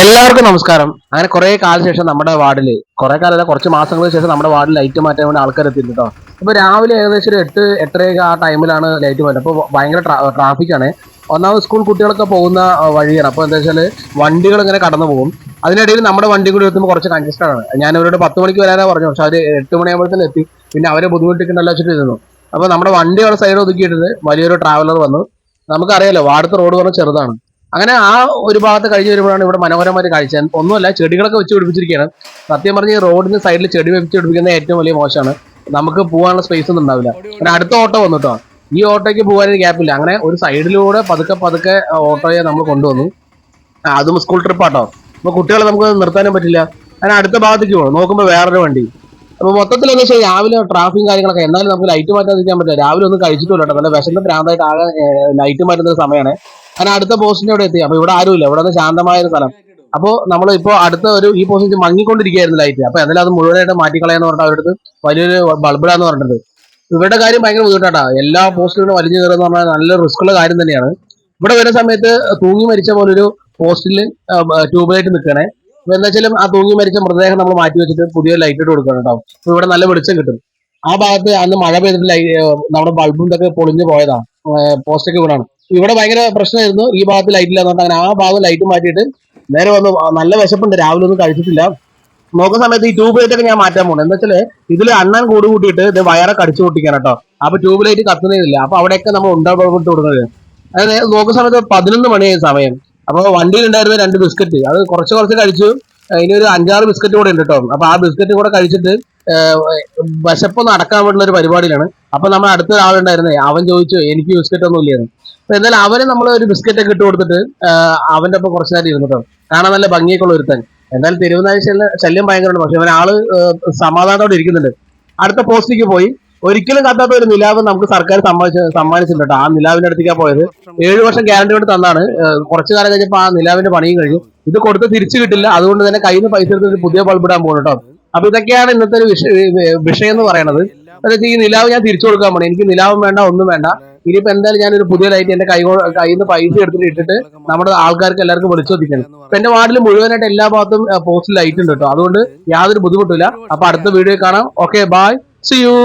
എല്ലാവർക്കും നമസ്കാരം. അങ്ങനെ കുറെ കാലം ശേഷം നമ്മുടെ വാർഡിൽ കുറെ കാലം കുറച്ച് മാസങ്ങൾക്ക് ശേഷം നമ്മുടെ വാർഡിൽ ലൈറ്റ് മാറ്റാൻ വേണ്ടി ആൾക്കാർ എത്തി കേട്ടോ അപ്പൊ രാവിലെ ഏകദേശം ഒരു എട്ട് എട്ടരയൊക്കെ ആ ടൈമിലാണ് ലൈറ്റ് മാറ്റുന്നത് അപ്പോൾ ഭയങ്കര ട്രാഫിക് ആണ്. ഒന്നാമത് സ്കൂൾ കുട്ടികളൊക്കെ പോകുന്ന വഴിയാണ്. അപ്പോൾ എന്താ വെച്ചാൽ വണ്ടികൾ ഇങ്ങനെ കടന്നു പോകും. അതിനിടയിൽ നമ്മുടെ വണ്ടി കൂടി എത്തുമ്പോൾ കുറച്ച് കൺജസ്റ്റഡ് ആണ്. ഞാൻ അവരോട് പത്ത് മണിക്ക് വരാനാണ് പറഞ്ഞു. പക്ഷെ അവർ എട്ട് മണിയാകുമ്പോഴത്തേന് എത്തി. പിന്നെ അവരെ ബുദ്ധിമുട്ടിക്കണ്ടല്ലോ വെച്ചിട്ട് ഇരുന്നു. അപ്പോൾ നമ്മുടെ വണ്ടി അവിടെ സൈഡ് ഒതുക്കിയിട്ടുണ്ട് വലിയൊരു ട്രാവലർ വന്നു. നമുക്കറിയാലോ വാർഡത്തെ റോഡ് പറഞ്ഞാൽ ചെറുതാണ്. അങ്ങനെ ആ ഒരു ഭാഗത്ത് കഴിഞ്ഞ് വരുമ്പോഴാണ് ഇവിടെ മനോഹരമായ കാഴ്ച. ഒന്നുമല്ല ചെടികളൊക്കെ വെച്ച് പിടിപ്പിച്ചിരിക്കുകയാണ്. സത്യം പറഞ്ഞ് റോഡിന് സൈഡിൽ ചെടി വെച്ച് പിടിപ്പിക്കുന്നത് ഏറ്റവും വലിയ മോശമാണ്. നമുക്ക് പോകാനുള്ള സ്പേസ് ഒന്നും ഉണ്ടാവില്ല. പിന്നെ അടുത്ത ഓട്ടോ വന്നിട്ടോ ഈ ഓട്ടോയ്ക്ക് പോകാനൊരു ഗ്യാപ്പില്ല അങ്ങനെ ഒരു സൈഡിലൂടെ പതുക്കെ പതുക്കെ ഓട്ടോയെ നമ്മൾ കൊണ്ടുവന്നു. അതും സ്കൂൾ ട്രിപ്പാട്ടോ അപ്പൊ കുട്ടികളെ നമുക്ക് നിർത്താനും പറ്റില്ല. അങ്ങനെ അടുത്ത ഭാഗത്തേക്ക് പോകണം നോക്കുമ്പോൾ വേറൊരു വണ്ടി. അപ്പൊ മൊത്തത്തിൽ എന്താ വെച്ചാൽ രാവിലെ ട്രാഫിക്കും കാര്യങ്ങളൊക്കെ. എന്നാലും നമുക്ക് ലൈറ്റ് മാറ്റാതിരിക്കാൻ പറ്റില്ല. രാവിലെ ഒന്നും കഴിച്ചിട്ടില്ല നല്ല വിശന്ന് ഭ്രാന്തായിട്ട് ആകെ ലൈറ്റ് മാറ്റുന്ന സമയമാണ് അങ്ങനെ അടുത്ത പോസ്റ്റിന്റെ അവിടെ എത്തി. അപ്പൊ ഇവിടെ ആരുമില്ല. ഇവിടെ ഒന്ന് ശാന്തമായ ഒരു സ്ഥലം. അപ്പോ നമ്മൾ ഇപ്പോൾ അടുത്ത ഒരു ഈ പോസ്റ്റിൽ മങ്ങിക്കൊണ്ടിരിക്കുകയായിരുന്നു ലൈറ്റ് അപ്പൊ എന്നാലും അത് മുഴുവനായിട്ട് മാറ്റിക്കളയാന്ന് പറഞ്ഞിട്ട് അവരുടെ വലിയൊരു ബൾബിടാന്ന് പറഞ്ഞിട്ടുണ്ട്. ഇവരുടെ കാര്യം ഭയങ്കര ബുദ്ധിമുട്ടാ എല്ലാ പോസ്റ്റുകളും വലിഞ്ഞു കയറുന്ന പറഞ്ഞാൽ നല്ല റിസ്ക് ഉള്ള കാര്യം തന്നെയാണ്. ഇവിടെ വരുന്ന സമയത്ത് തൂങ്ങി മരിച്ച പോലൊരു പോസ്റ്റിൽ ട്യൂബ് ലൈറ്റ് നിൽക്കണേ. എന്താ വെച്ചാൽ ആ തൂങ്ങി മരിച്ച മൃതദേഹം നമ്മൾ മാറ്റി വെച്ചിട്ട് പുതിയ ലൈറ്റ് ഇട്ട് കൊടുക്കണം കേട്ടോ. ഇവിടെ നല്ല വെളിച്ചം കിട്ടും. ആ ഭാഗത്ത് അന്ന് മഴ പെയ്തിട്ട് നമ്മുടെ ബൾബും ഇതൊക്കെ പൊളിഞ്ഞു പോയതാണ് പോസ്റ്റൊക്കെ ഇവിടാണ്. ഇവിടെ ഭയങ്കര പ്രശ്നമായിരുന്നു. ഈ ഭാഗത്ത് ലൈറ്റ് ഇല്ലാന്ന് പറഞ്ഞാൽ അങ്ങനെ ആ ഭാഗം ലൈറ്റ് മാറ്റിയിട്ട് നേരെ വന്ന് നല്ല വിശപ്പുണ്ട്. രാവിലെ ഒന്നും കഴിച്ചിട്ടില്ല. നോക്കുന്ന സമയത്ത് ഈ ട്യൂബ് ലൈറ്റ് ഒക്കെ ഞാൻ മാറ്റാൻ പോകുന്നത് എന്താ വെച്ചാൽ ഇതിൽ അണ്ണൻ കൂട് കൂട്ടിയിട്ട് ഇത് വയറൊക്കെ അടിച്ചു പൊട്ടിക്കാൻ കേട്ടോ. അപ്പൊ ട്യൂബ് ലൈറ്റ് കത്തുന്നില്ല അപ്പൊ അവിടെയൊക്കെ നമ്മൾ ഉണ്ടാവിട്ട് കൊടുക്കുന്നത്. അതായത് നോക്കുന്ന സമയത്ത് പതിനൊന്ന് മണിയായി സമയം. അപ്പൊ വണ്ടിയിൽ ഉണ്ടായിരുന്ന രണ്ട് ബിസ്ക്കറ്റ്. അത് കുറച്ച് കുറച്ച് കഴിച്ചു. ഇനി ഒരു അഞ്ചാറ് ബിസ്ക്കറ്റ് കൂടെ ഉണ്ട് കേട്ടോ അപ്പൊ ആ ബിസ്ക്കറ്റ് കൂടെ കഴിച്ചിട്ട് വിശപ്പ് വിശപ്പൊന്ന് അടക്കാൻ വേണ്ടുന്ന ഒരു പരിപാടിയിലാണ്. അപ്പൊ നമ്മൾ അടുത്ത ഒരാളുണ്ടായിരുന്നേ. അവൻ ചോദിച്ചു എനിക്ക് ബിസ്ക്കറ്റ് ഒന്നും ഇല്ലായിരുന്നു അപ്പൊ എന്നാലും അവന് നമ്മൾ ഒരു ബിസ്ക്കറ്റ് ഒക്കെ ഇട്ട് കൊടുത്തിട്ട് അവന്റെ ഒപ്പം കുറച്ച് നേരം ഇരുന്നു കേട്ടോ കാണാൻ നല്ല ഭംഗിയൊക്കെ ഉള്ള ഒരുത്തൻ. എന്നാൽ തിരുവനന്തപുരം ശല്യം ഭയങ്കരമുണ്ട് പക്ഷെ അവൻ ആൾ സമാധാനത്തോടെ ഇരിക്കുന്നുണ്ട്. അടുത്ത പോസ്റ്റിലേക്ക് പോയി. ഒരിക്കലും കത്താത്ത ഒരു നിലാവ് നമുക്ക് സർക്കാർ സമ്മാനിച്ച സമ്മാനിച്ചിട്ടുണ്ട്. ആ നിലാവിന്റെ അടുത്തേക്കാ പോയത്. ഏഴു വർഷം ഗ്യാരണ്ടി കൊണ്ട് തന്നാണ്. കുറച്ചു കാലം കഴിഞ്ഞപ്പോൾ ആ നിലാവിന്റെ പണിയും കഴിഞ്ഞു. ഇത് കൊടുത്ത് തിരിച്ചു കിട്ടില്ല. അതുകൊണ്ട് തന്നെ കയ്യിൽ നിന്ന് പൈസ എടുത്ത് പുതിയ ബൾബ് ഇടാൻ പോകും കേട്ടോ. അപ്പൊ ഇതൊക്കെയാണ് ഇന്നത്തെ ഒരു വിഷയം എന്ന് പറയുന്നത്. അതായത് ഈ നിലാവ് ഞാൻ തിരിച്ചു കൊടുക്കാൻ പോണേ. എനിക്ക് നിലാവും വേണ്ട ഒന്നും വേണ്ട. ഇനിയിപ്പോ എന്തായാലും ഒരു പുതിയ ലൈറ്റ് എന്റെ കൈ കയ്യിൽ നിന്ന് പൈസ എടുത്തിട്ട് ഇട്ടിട്ട് നമ്മുടെ ആൾക്കാർക്ക് എല്ലാവർക്കും വിളിച്ചു ഇപ്പൊ എന്റെ വാർഡിൽ മുഴുവനായിട്ട് എല്ലാ ഭാഗത്തും പോസ്റ്റ് ലൈറ്റ് ഉണ്ട് കേട്ടോ. അതുകൊണ്ട് യാതൊരു ബുദ്ധിമുട്ടില്ല അപ്പൊ അടുത്ത വീഡിയോ കാണാം. Okay bye C U